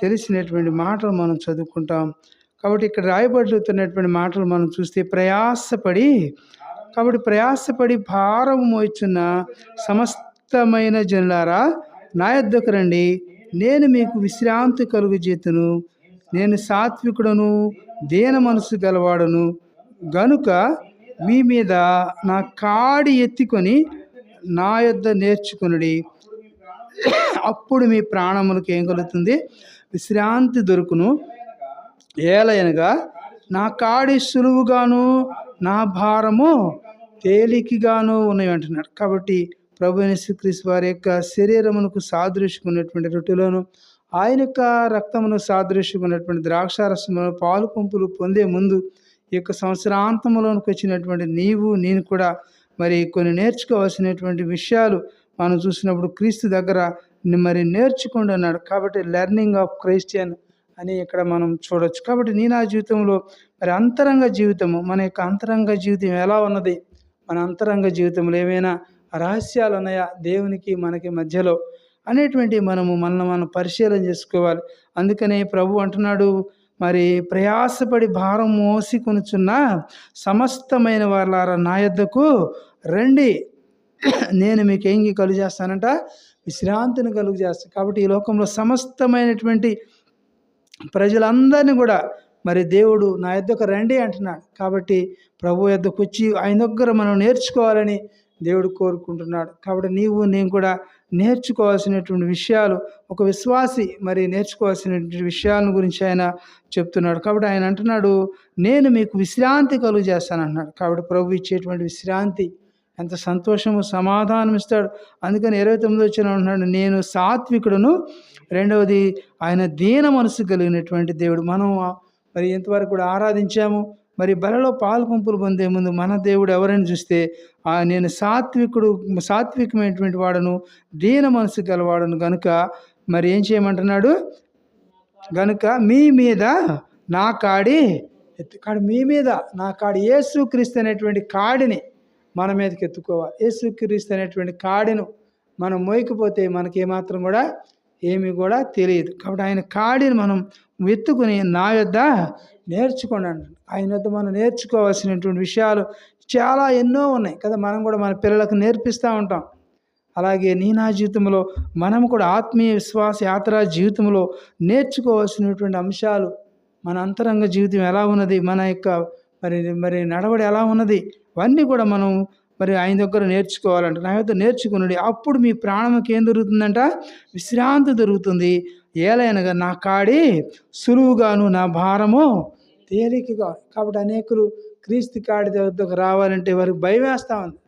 తెలిసినటువంటి మాటలు మనం చదువుకుంటాం. కాబట్టి ఇక్కడ రాయబడుతున్నటువంటి మాటలు మనం చూస్తే ప్రయాసపడి కాబట్టి ప్రయాసపడి భారం మోయిచున్న సమస్తమైన జనులారా నా యొద్దకు రండి నేను మీకు విశ్రాంతి కలుగు చేతును నేను సాత్వికుడను దేన మనసు గలవాడను. గనుక మీ మీద నా కాడి ఎత్తుకొని నా యొద్ద నేర్చుకునుడి. అప్పుడు మీ ప్రాణములకు ఏం కలుగుతుంది? విశ్రాంతి దొరుకును. ఏలయనగా నా కాడి సులువుగాను నా భారము తేలికగాను ఉన్నాయి అంటున్నాడు. కాబట్టి ప్రభు యేసుక్రీస్తు వారి యొక్క శరీరమునకు సాదృశ్యమైనటువంటి రొట్టెలోను ఆయన యొక్క రక్తమును సాదృశ్యమైనటువంటి ద్రాక్షారసమును పాలు పంపులు పొందే ముందు ఈ యొక్క సంవత్సరాంతంలోనికి వచ్చినటువంటి నీవు నేను కూడా మరి కొన్ని నేర్చుకోవాల్సినటువంటి విషయాలు మనం చూసినప్పుడు క్రీస్తు దగ్గర మరి నేర్చుకోండి అన్నాడు కాబట్టి లెర్నింగ్ ఆఫ్ క్రైస్టియన్ అని ఇక్కడ మనం చూడొచ్చు. కాబట్టి నీ నా జీవితంలో మరి అంతరంగ జీవితము మన యొక్క అంతరంగ జీవితం ఎలా ఉన్నది? మన అంతరంగ జీవితంలో ఏమైనా రహస్యాలు ఉన్నాయా? దేవునికి మనకి మధ్యలో అనేటువంటి మనము మనల్ని మనం పరిశీలన చేసుకోవాలి. అందుకనే ప్రభు అంటున్నాడు మరి ప్రయాసపడి భారం మోసి కొనుచున్న సమస్తమైన వాళ్ళారా నా యొద్దకు రండి. నేను మీకు ఏం కలుగు చేస్తానంట విశ్రాంతిని కలుగు చేస్తాను కాబట్టి ఈ లోకంలో సమస్తమైనటువంటి ప్రజలందరినీ కూడా మరి దేవుడు నా యొద్దకు రండి అంటున్నాడు. కాబట్టి ప్రభు యొద్దకు వచ్చి ఆయన దగ్గర మనం నేర్చుకోవాలని దేవుడు కోరుకుంటున్నాడు. కాబట్టి నీవు నేను కూడా నేర్చుకోవాల్సినటువంటి విషయాలు ఒక విశ్వాసి మరి నేర్చుకోవాల్సినటువంటి విషయాల గురించి ఆయన చెప్తున్నాడు. కాబట్టి ఆయన అంటున్నాడు నేను మీకు విశ్రాంతి కలుగు చేస్తాను అంటున్నాడు కాబట్టి ప్రభు ఇచ్చేటువంటి విశ్రాంతి ఎంత సంతోషము సమాధానం ఇస్తాడు. అందుకని ఇరవై తొమ్మిది వచ్చిన అంటున్నాడు నేను సాత్వికుడును. రెండవది ఆయన దీన మనసు కలిగినటువంటి దేవుడు. మనం మరి ఎంతవరకు కూడా ఆరాధించాము మరి బలలో పాలు పంపులు పొందే ముందు మన దేవుడు ఎవరైనా చూస్తే నేను సాత్వికుడు సాత్వికమైనటువంటి వాడను దీన మనసు గలవాడను. గనుక మరి ఏం చేయమంటున్నాడు? గనుక మీ మీద నా కాడి ఎత్తు కాడి మీ మీద నా కాడి యేసు క్రీస్తు అనేటువంటి కాడిని మన మీదకి ఎత్తుకోవాలి. యేసు క్రీస్తు అనేటువంటి కాడిను మనం మోయకపోతే మనకి ఏమాత్రం కూడా ఏమీ కూడా తెలియదు. కాబట్టి ఆయన కాడిని మనం ఎత్తుకుని నా యొద్ద నేర్చుకోండి అంటాడు ఆయన యొద్ద మనం నేర్చుకోవాల్సినటువంటి విషయాలు చాలా ఎన్నో ఉన్నాయి కదా. మనం కూడా మన పిల్లలకు నేర్పిస్తూ ఉంటాం. అలాగే నీ నా జీవితంలో మనం కూడా ఆత్మీయ విశ్వాస యాత్ర జీవితంలో నేర్చుకోవాల్సినటువంటి అంశాలు మన అంతరంగ జీవితం ఎలా ఉన్నది మన యొక్క మరి మరి నడవడి ఎలా ఉన్నది అవన్నీ కూడా మనం మరి ఆయన దగ్గర నేర్చుకోవాలంట. నా యొక్క నేర్చుకున్నాడు అప్పుడు మీ ప్రాణంకి ఏం దొరుకుతుందంట? విశ్రాంతి దొరుకుతుంది. ఏలైనగా నా కాడి సులువుగాను నా భారము తేలికగా. కాబట్టి అనేకులు క్రీస్తు కాడి దగ్గరకు రావాలంటే వారికి భయం వేస్తూ ఉంది.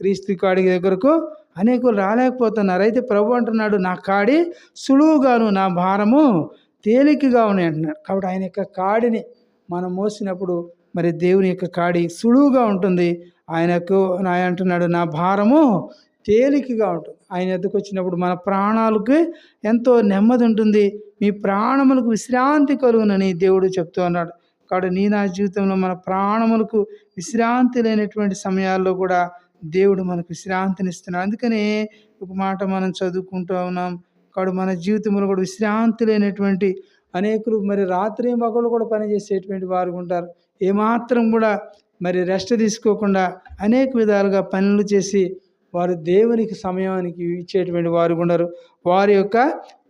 క్రీస్తు కాడి దగ్గరకు అనేకులు రాలేకపోతున్నారు. అయితే ప్రభు అంటున్నాడు నా కాడి సులువుగాను నా భారము తేలికగా ఉన్నాయి అంటున్నాడు కాబట్టి ఆయన యొక్క కాడిని మనం మోసినప్పుడు మరి దేవుని యొక్క కాడి సులువుగా ఉంటుంది. ఆయనకు ఆయన అంటున్నాడు నా భారము తేలికగా ఉంటుంది. ఆయన ఎద్దుకు వచ్చినప్పుడు మన ప్రాణాలకు ఎంతో నెమ్మది ఉంటుంది. మీ ప్రాణములకు విశ్రాంతి కలుగునని దేవుడు చెప్తూ ఉన్నాడు కాబట్టి నీ నా జీవితంలో మన ప్రాణములకు విశ్రాంతి లేనటువంటి సమయాల్లో కూడా దేవుడు మనకు విశ్రాంతిని ఇస్తున్నాడు అందుకనే ఒక మాట మనం చదువుకుంటూ ఉన్నాం. కాబట్టి మన జీవితంలో కూడా విశ్రాంతి లేనటువంటి అనేకులు మరి రాత్రి మగలు కూడా పనిచేసేటువంటి వారు ఉంటారు. ఏమాత్రం కూడా మరి రెస్ట్ తీసుకోకుండా అనేక విధాలుగా పనులు చేసి వారు దేవునికి సమయానికి ఇచ్చేటువంటి వారు ఉండరు వారి యొక్క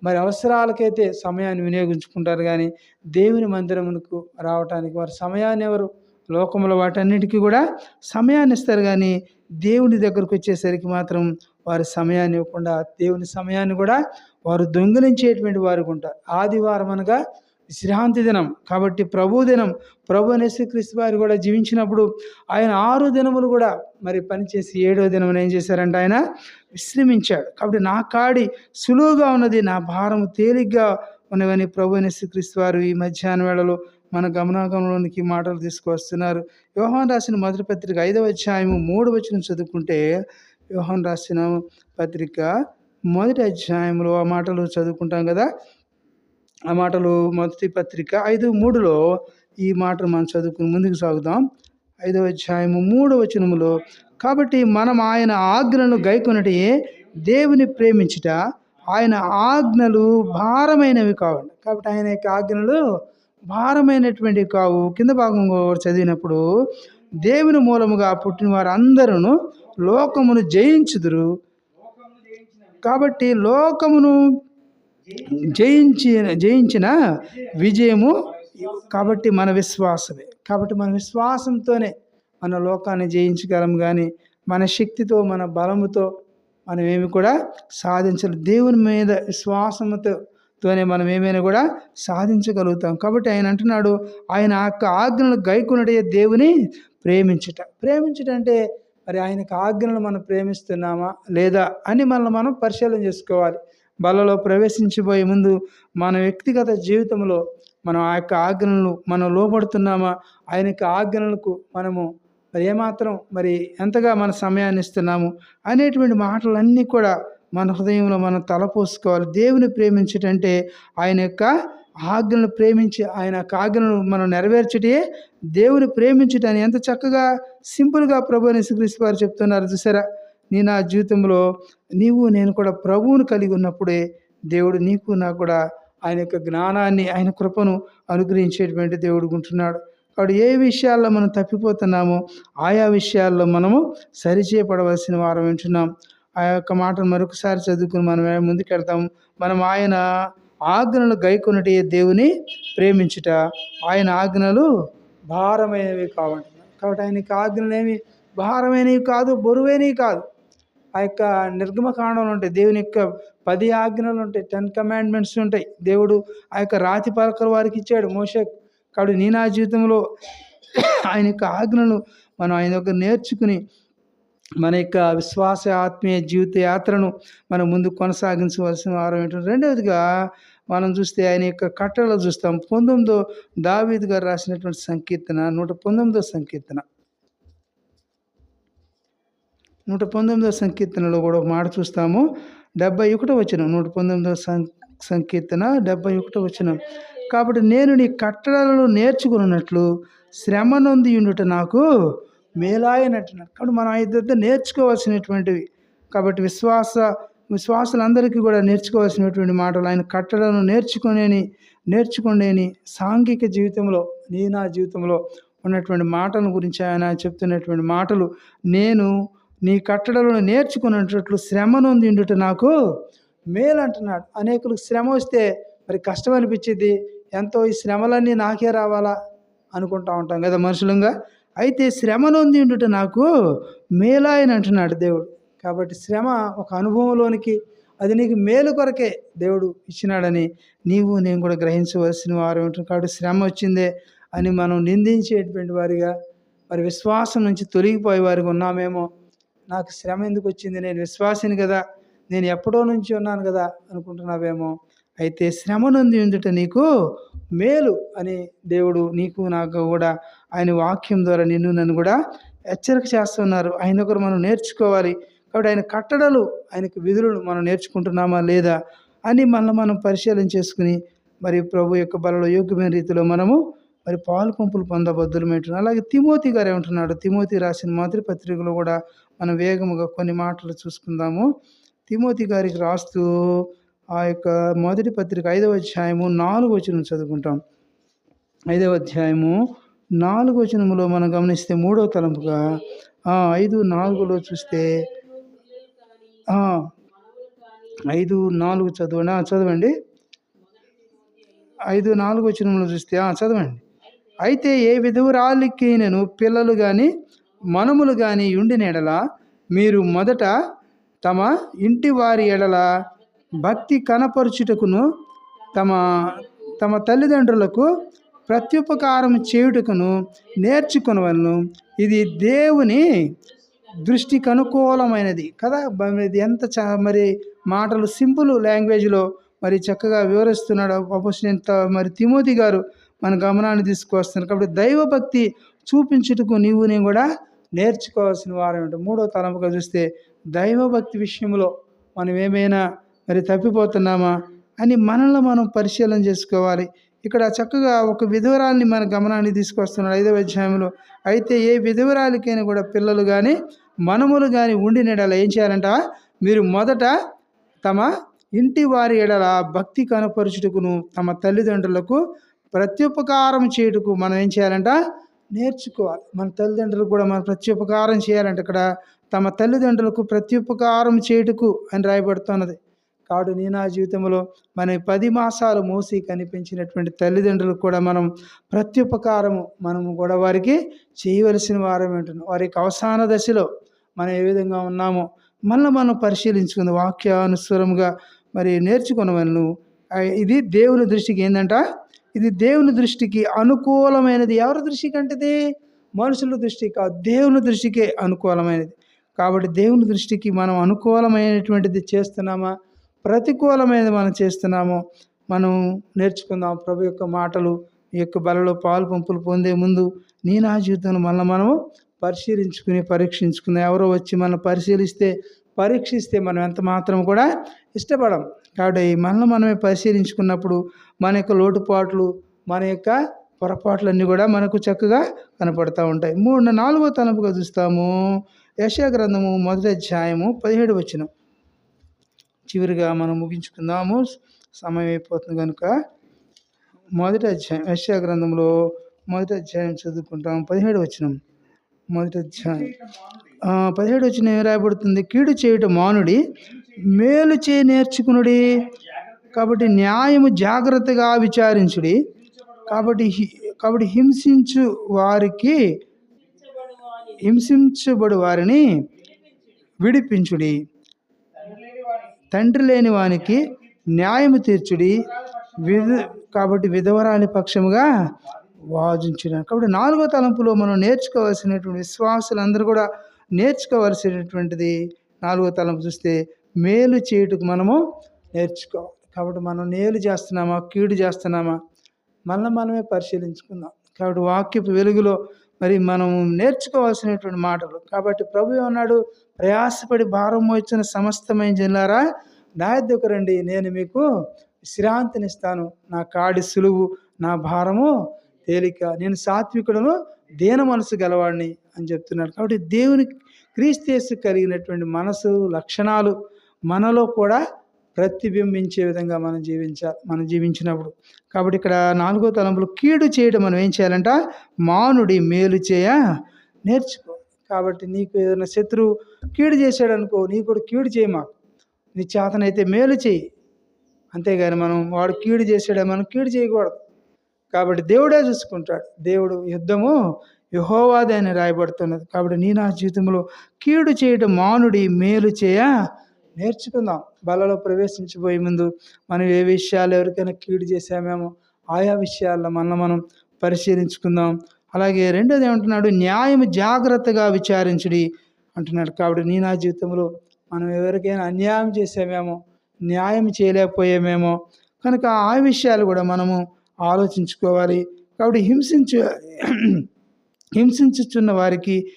మరి అవసరాలకైతే సమయాన్ని వినియోగించుకుంటారు కానీ దేవుని మందిరమునకు రావటానికి వారు సమయాన్ని ఎవరు? లోకంలో వాటన్నిటికీ కూడా సమయాన్ని ఇస్తారు కానీ దేవుని దగ్గరకు వచ్చేసరికి మాత్రం వారి సమయాన్ని ఇవ్వకుండా దేవుని సమయాన్ని కూడా వారు దొంగిలించేటువంటి వారు ఉంటారు. ఆదివారం అనగా విశ్రాంతి దినం. కాబట్టి ప్రభు దినం ప్రభు యేసుక్రీస్తు వారు కూడా జీవించినప్పుడు ఆయన ఆరు దినములు కూడా మరి పనిచేసి ఏడో దినం ఏం చేశారంటే ఆయన విశ్రమించాడు. కాబట్టి నా కాడి సులువుగా ఉన్నది నా భారము తేలిగ్గా ఉన్నవని ప్రభు క్రీస్తు వారు ఈ మధ్యాహ్న వేళలో మన గమనాగంలోనికి మాటలు తీసుకువస్తున్నారు. వ్యవహాన్ రాసిన మొదటి పత్రిక ఐదవ అధ్యాయము మూడు వచ్చిన చదువుకుంటే వ్యవహాన్ రాసిన పత్రిక మొదటి అధ్యాయంలో ఆ మాటలు చదువుకుంటాం కదా. ఆ మాటలు మొదటి పత్రిక ఐదు మూడులో ఈ మాటలు మనం చదువుకుని ముందుకు సాగుదాం. ఐదవ అధ్యాయము మూడవ వచనములో కాబట్టి మనం ఆయన ఆజ్ఞలను గైకొనటి దేవుని ప్రేమించుట ఆయన ఆజ్ఞలు భారమైనవి కావండి కాబట్టి ఆయన యొక్క ఆజ్ఞలు భారమైనటువంటివి కావు. కింద భాగం చదివినప్పుడు దేవుని మూలముగా పుట్టిన వారు లోకమును జయించుదురు. కాబట్టి లోకమును జయించి జయించిన విజయము కాబట్టి మన విశ్వాసమే. కాబట్టి మన విశ్వాసంతోనే మన లోకాన్ని జయించగలం కానీ మన శక్తితో మన బలముతో మనం ఏమి కూడా సాధించలేం. దేవుని మీద విశ్వాసముతో తోనే మనం ఏమైనా కూడా సాధించగలుగుతాం. కాబట్టి ఆయన అంటున్నాడు ఆయన యొక్క ఆజ్ఞలు గైకునడే దేవుని ప్రేమించుట. ప్రేమించుట అంటే మరి ఆయనకు ఆజ్ఞలు మనం ప్రేమిస్తున్నామా? లేదా అని మనల్ని మనం పరిశీలన చేసుకోవాలి. బలలో ప్రవేశించిపోయే ముందు మన వ్యక్తిగత జీవితంలో మనం ఆ యొక్క ఆజ్ఞలను మనం లోపడుతున్నామా ఆయన యొక్క ఆజ్ఞలకు మనము మరి ఏమాత్రం మరి ఎంతగా మన సమయాన్ని ఇస్తున్నాము? అనేటువంటి మాటలన్నీ కూడా మన హృదయంలో మనం తలపోసుకోవాలి. దేవుని ప్రేమించటంటే ఆయన యొక్క ఆజ్ఞలను ప్రేమించి ఆయన యొక్క ఆజ్ఞలను మనం నెరవేర్చటే దేవుని ప్రేమించటాన్ని ఎంత చక్కగా సింపుల్గా ప్రభు శ్రీకృష్ణ వారు చెప్తున్నారు. చూసారా? నీ నా జీవితంలో నీవు నేను కూడా ప్రభువును కలిగి ఉన్నప్పుడే దేవుడు నీకు నాకు కూడా ఆయన యొక్క జ్ఞానాన్ని ఆయన కృపను అనుగ్రహించేటువంటి దేవుడు ఉంటున్నాడు. కాబట్టి ఏ విషయాల్లో మనం తప్పిపోతున్నామో ఆయా విషయాల్లో మనము సరిచేయబడవలసిన వారం వింటున్నాం. ఆ యొక్క మాటను మరొకసారి చదువుకుని మనం ముందుకెళ్తాం. మనం ఆయన ఆజ్ఞలు గైకొనటి దేవుని ప్రేమించుట ఆయన ఆజ్ఞలు భారమైనవి కావంటున్నాడు కాబట్టి ఆయనకి ఆజ్ఞలు ఏమి? భారమైనవి కాదు బరువైనవి కాదు. ఆ యొక్క నిర్గమకాండంలో ఉంటాయి. దేవుని యొక్క పది ఆజ్ఞలు ఉంటాయి. టెన్ కమాండ్మెంట్స్ ఉంటాయి. దేవుడు ఆ యొక్క రాతి పలకలు వారికి ఇచ్చాడు. మోసే కాబట్టి నీ నా జీవితంలో ఆయన యొక్క ఆజ్ఞలు మనం ఆయన యొక్క నేర్చుకుని మన యొక్క విశ్వాస ఆత్మీయ జీవిత యాత్రను మనం ముందు కొనసాగించవలసిన వారం ఏంటంటే రెండవదిగా మనం చూస్తే ఆయన యొక్క కట్టడలు చూస్తాం. పంతొమ్మిదో దావీద్ గారు రాసినటువంటి సంకీర్తన నూట పంతొమ్మిదో సంకీర్తన. నూట పంతొమ్మిదో సంకీర్తనలో కూడా ఒక మాట చూస్తాము. డెబ్బై ఒకటో వచ్చిన నూట పంతొమ్మిదో సం సంకీర్తన డెబ్బై ఒకటో వచ్చిన కాబట్టి నేను నీ కట్టడాలలో నేర్చుకున్నట్లు శ్రమ నొంది ఉండుట నాకు మేలాయనట్టున్నారు కాబట్టి మనం ఐదు నేర్చుకోవాల్సినటువంటివి. కాబట్టి విశ్వాస విశ్వాసులందరికీ కూడా నేర్చుకోవాల్సినటువంటి మాటలు ఆయన కట్టడను నేర్చుకునేని నేర్చుకునేని సాంఘిక జీవితంలో నీ నా జీవితంలో ఉన్నటువంటి మాటల గురించి ఆయన చెప్తున్నటువంటి మాటలు నేను నీ కట్టడలను నేర్చుకున్నట్లు శ్రమ నొందిండుట నాకు మేలు అంటున్నాడు అనేకులకు శ్రమ వస్తే మరి కష్టం అనిపించింది ఎంతో ఈ శ్రమలన్నీ నాకే రావాలా అనుకుంటా ఉంటాం కదా మనుషులంగా. అయితే శ్రమ నొందిండుట నాకు మేలాయని అంటున్నాడు దేవుడు. కాబట్టి శ్రమ ఒక అనుభవంలోనికి అది నీకు మేలు కొరకే దేవుడు ఇచ్చినాడని నీవు నేను కూడా గ్రహించవలసిన వారు కాబట్టి శ్రమ వచ్చిందే అని మనం నిందించేటువంటి వారిగా మరి విశ్వాసం నుంచి తొలగిపోయే వారికి ఉన్నామేమో నాకు శ్రమ ఎందుకు వచ్చింది? నేను విశ్వాసిని కదా. నేను ఎప్పుడో నుంచి ఉన్నాను కదా అనుకుంటున్నావేమో. అయితే శ్రమ నుండి ఉందిట నీకు? మేలు అని దేవుడు నీకు నాకు కూడా ఆయన వాక్యం ద్వారా నిన్ను నన్ను కూడా హెచ్చరిక చేస్తున్నారు. ఆయన ఒకరు మనం నేర్చుకోవాలి. కాబట్టి ఆయన కట్టడలు ఆయనకు విధులను మనం నేర్చుకుంటున్నామా లేదా అని మనల్ని మనం పరిశీలన చేసుకుని మరి ప్రభు యొక్క బలలో యోగ్యమైన రీతిలో మనము మరి పాలు పంపులు పొందబద్దులమేంటున్నాం అలాగే తిమోతి గారు ఏమంటున్నాడు? తిమోతి రాసిన మొదటి పత్రికలో కూడా మనం వేగముగా కొన్ని మాటలు చూసుకుందాము. తిమోతి గారికి రాస్తూ ఆ యొక్క మొదటి పత్రిక ఐదవ అధ్యాయము నాలుగు వచనం చదువుకుంటాం. ఐదవ అధ్యాయము నాలుగు వచనములో మనం గమనిస్తే మూడవ తలంపుగా ఐదు నాలుగులో చూస్తే ఐదు నాలుగు చదవండి. చదవండి. ఐదు నాలుగు వచనంలో చూస్తే చదవండి. అయితే ఏ విధురాలికి నేను పిల్లలు కానీ మనుములు కానీ ఉండిన ఎడల మీరు మొదట తమ ఇంటి వారి ఎడల భక్తి కనపరుచుటకును తమ తమ తల్లిదండ్రులకు ప్రత్యుపకారం చేయుటకును నేర్చుకునవలను. ఇది దేవుని దృష్టికి అనుకూలమైనది కదా? ఇది ఎంత చ మరి మాటలు సింపుల్ లాంగ్వేజ్లో మరి చక్కగా వివరిస్తున్నాడు అపోజిట్ మరి తిమోతి గారు. మన గమనాన్ని తీసుకొస్తున్నారు కాబట్టి దైవభక్తి చూపించుటకు నీవు నేను కూడా నేర్చుకోవాల్సిన వారం ఉంటుంది మూడో తలంపుగా చూస్తే దైవభక్తి విషయంలో మనం ఏమైనా మరి తప్పిపోతున్నామా అని మనల్ని మనం పరిశీలన చేసుకోవాలి. ఇక్కడ చక్కగా ఒక విధవరాల్ని మన గమనాన్ని తీసుకొస్తున్నాడు ఐదవ అధ్యాయంలో. అయితే ఏ విధవరాలకైనా కూడా పిల్లలు కానీ మనములు కానీ ఉండినడల ఏం చేయాలంట? మీరు మొదట తమ ఇంటి వారి ఎడల భక్తి కనపరుచుటకును తమ తల్లిదండ్రులకు ప్రత్యుపకారం చేయుటకు మనం ఏం చేయాలంట? నేర్చుకోవాలి. మన తల్లిదండ్రులు కూడా మనం ప్రత్యుపకారం చేయాలంటే. ఇక్కడ తమ తల్లిదండ్రులకు ప్రత్యుపకారం చేయుటకు అని రాయబడుతున్నది. కాడు నీ నా జీవితంలో మన పది మాసాలు మోసి కనిపించినటువంటి తల్లిదండ్రులకు కూడా మనం ప్రత్యుపకారము మనము కూడా వారికి చేయవలసిన వారం ఏంటంటే వారికి అవసాన దశలో మనం ఏ విధంగా ఉన్నామో మళ్ళీ మనం పరిశీలించుకుంది. వాక్యానుసరంగా మరి నేర్చుకున్నవలను ఇది దేవుని దృష్టికి ఏంటంటే ఇది దేవుని దృష్టికి అనుకూలమైనది. ఎవరి దృష్టికి అంటది మనుషుల దృష్టి కాదు. దేవుని దృష్టికే అనుకూలమైనది. కాబట్టి దేవుని దృష్టికి మనం అనుకూలమైనటువంటిది చేస్తున్నామా? ప్రతికూలమైనది మనం చేస్తున్నామో మనం నేర్చుకుందాం. ప్రభు యొక్క మాటలు ఈ యొక్క బలలో పాలు పంపులు పొందే ముందు నీ నా జీవితంలో మళ్ళీ మనము పరిశీలించుకుని పరీక్షించుకుని ఎవరో వచ్చి మనం పరిశీలిస్తే పరీక్షిస్తే మనం ఎంత మాత్రం కూడా ఇష్టపడం. కాబట్టి మనల్ని మనమే పరిశీలించుకున్నప్పుడు మన యొక్క లోటుపాట్లు మన యొక్క పొరపాట్లన్నీ కూడా మనకు చక్కగా కనపడతా ఉంటాయి. మూడు నాలుగో తలపుగా చూస్తాము. యశా గ్రంథము మొదటి అధ్యాయము పదిహేడు వచ్చిన చివరిగా మనం ముగించుకుందాము. సమయం అయిపోతుంది కనుక మొదటి అధ్యాయం యశా గ్రంథంలో మొదటి అధ్యాయం చదువుకుంటాం పదిహేడు వచ్చినాం మొదటి అధ్యాయం. పదిహేడు వచ్చిన ఏం రాయబడుతుంది? కీడు చేయుట మానుడి మేలు చే నేర్చుకునుడి. కాబట్టి న్యాయము జాగ్రత్తగా విచారించుడి. కాబట్టి హి- కాబట్టి హింసించు వారికి హింసించబడు వారిని విడిపించుడి. తండ్రి లేని వానికి న్యాయము తీర్చుడి. విధ కాబట్టి విధవరాలి పక్షముగా వాదించుడు. కాబట్టి నాలుగో తలంపులో మనం నేర్చుకోవాల్సినటువంటి విశ్వాసులందరూ కూడా నేర్చుకోవాల్సినటువంటిది నాలుగో తలంపు చూస్తే మేలు చేయుటకు మనము నేర్చుకోవాలి. కాబట్టి మనం మేలు చేస్తున్నామా కీడు చేస్తున్నామా మళ్ళీ మనమే పరిశీలించుకుందాం. కాబట్టి వాక్యపు వెలుగులో మరి మనం నేర్చుకోవాల్సినటువంటి మాటలు. కాబట్టి ప్రభు ఏమన్నాడు? ప్రయాసపడి భారం మోచిన సమస్తమైన జిల్లారా నా రండి నేను మీకు విశ్రాంతినిస్తాను. నా కాడి సులువు నా భారము తేలిక. నేను సాత్వికుడను దేన మనసు గలవాడిని అని చెప్తున్నాడు. కాబట్టి దేవుని క్రీస్తేసు కలిగినటువంటి మనసు లక్షణాలు మనలో కూడా ప్రతిబింబించే విధంగా మనం జీవించాలి మనం జీవించినప్పుడు. కాబట్టి ఇక్కడ నాలుగో తలంపులు కీడు చేయడం మనం ఏం చేయాలంట? మానుడి మేలు చేయ నేర్చుకో. కాబట్టి నీకు ఏదైనా శత్రువు కీడు చేశాడు అనుకో కూడా కీడు చేయమా నీ చేతనైతే మేలు చేయి. అంతేగాని మనం వాడు కీడు చేసాడే మనం కీడు చేయకూడదు. కాబట్టి దేవుడే చూసుకుంటాడు. దేవుడు యుద్ధము యహోవాదే అని రాయబడుతున్నది. కాబట్టి నీ నా జీవితంలో కీడు చేయడం మానుడి మేలు చేయ నేర్చుకుందాం. బలలో ప్రవేశించిపోయే ముందు మనం ఏ విషయాలు ఎవరికైనా కీడు చేసామేమో ఆయా విషయాల్లో మనం మనం పరిశీలించుకుందాం. అలాగే రెండోది ఏమంటున్నాడు? న్యాయం జాగ్రత్తగా విచారించుడి అంటున్నాడు. కాబట్టి నీ నా జీవితంలో మనం ఎవరికైనా అన్యాయం చేసామేమో న్యాయం చేయలేకపోయామేమో కనుక ఆ విషయాలు కూడా మనము ఆలోచించుకోవాలి. కాబట్టి హింసించు హింసించుచున్న వారికి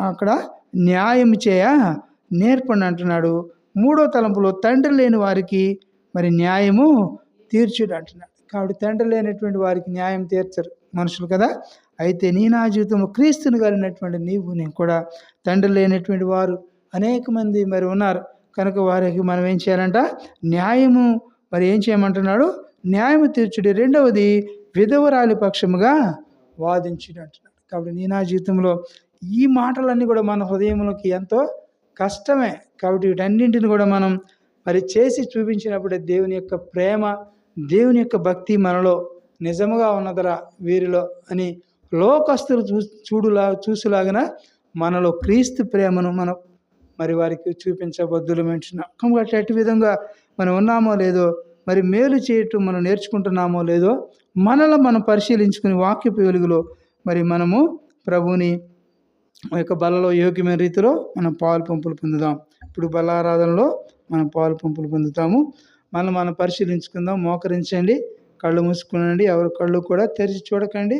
అక్కడ న్యాయం చేయ నేర్పండి అంటున్నాడు. మూడో తలంపులో తండ్రి లేని వారికి మరి న్యాయము తీర్చుడు అంటున్నాడు. కాబట్టి తండ్రి లేనటువంటి వారికి న్యాయం తీర్చరు మనుషులు కదా. అయితే నీ నా జీవితంలో క్రీస్తుని కలిగినటువంటి నీవు నేను కూడా తండ్రి లేనటువంటి వారు అనేక మంది మరి ఉన్నారు. కనుక వారికి మనం ఏం చేయాలంట? న్యాయము మరి ఏం చేయమంటున్నాడు? న్యాయము తీర్చుడి. రెండవది విధవరాలి పక్షముగా వాదించుడు అంటున్నాడు. కాబట్టి నీ నా జీవితంలో ఈ మాటలన్నీ కూడా మన హృదయంలోకి ఎంతో కష్టమే కాబట్టి వీటన్నింటిని కూడా మనం మరి చేసి చూపించినప్పుడే దేవుని యొక్క ప్రేమ దేవుని యొక్క భక్తి మనలో నిజముగా ఉన్నదరా వీరిలో అని లోకస్తులు చూ చూడులా చూసులాగిన మనలో క్రీస్తు ప్రేమను మనం మరి వారికి చూపించబద్దులమెంటున్నాం కాబట్టి అటు విధంగా మనం ఉన్నామో లేదో మరి మేలు చేయటం మనం నేర్చుకుంటున్నామో లేదో మనలో మనం పరిశీలించుకుని వాక్యపు వెలుగులో మరి మనము ప్రభుని ఆ యొక్క బలలో యోగ్యమైన రీతిలో మనం పాలు పంపులు పొందుదాం. ఇప్పుడు బలారాధనలో మనం పాలు పంపులు పొందుతాము. మనం మనం పరిశీలించుకుందాం. మోకరించండి. కళ్ళు మూసుకునండి. ఎవరి కళ్ళు కూడా తెరిచి చూడకండి.